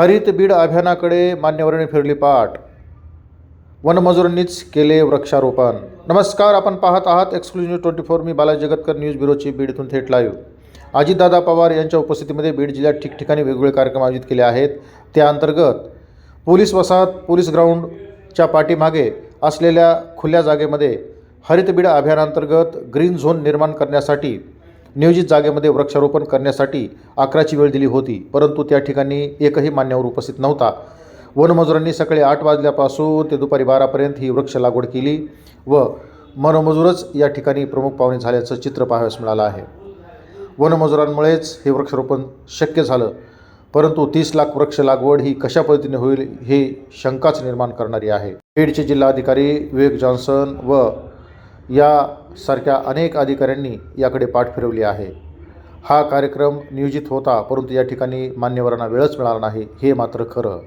हरित बीड अभियानाकडे मान्यवरांनी फिरली पाठ. वनमजुरांनीच केले वृक्षारोपण. नमस्कार आपण पाहत आहात एक्सक्लुझिव्ह ट्वेंटी फोर मी बालाजी जगतकर न्यूज ब्युरोची बीड इथून थेट लाईव्ह अजितदादा पवार यांच्या उपस्थितीमध्ये बीड जिल्ह्यात ठिकठिकाणी वेगवेगळे कार्यक्रम आयोजित केले आहेत. त्या अंतर्गत पोलीस वसाहत पोलीस ग्राउंडच्या पाठीमागे असलेल्या खुल्या जागेमध्ये हरित बीड अभियानांतर्गत ग्रीन झोन निर्माण करण्यासाठी नियोजित जागेमध्ये वृक्षारोपण करण्यासाठी अकराची वेळ दिली होती परंतु त्या ठिकाणी एकही मान्यवर उपस्थित नव्हता. वनमजुरांनी सकाळी आठ वाजल्यापासून ते दुपारी बारापर्यंत ही वृक्ष लागवड केली व मनमजूरच या ठिकाणी प्रमुख पाहुणे झाल्याचं चित्र पाहावयास मिळालं आहे. वनमजुरांमुळेच हे वृक्षारोपण शक्य झालं परंतु तीस लाख वृक्ष लागवड ही कशा पद्धतीने होईल हे शंकाच निर्माण करणारी आहे. बीडचे जिल्हाधिकारी विवेक जॉन्सन व यासारख्या अनेक अधिकाऱ्यांनी याकडे पाठ फिरवली आहे. हा कार्यक्रम नियोजित होता परंतु या ठिकाणी मान्यवरांना वेळच मिळाला नाही हे मात्र खरं.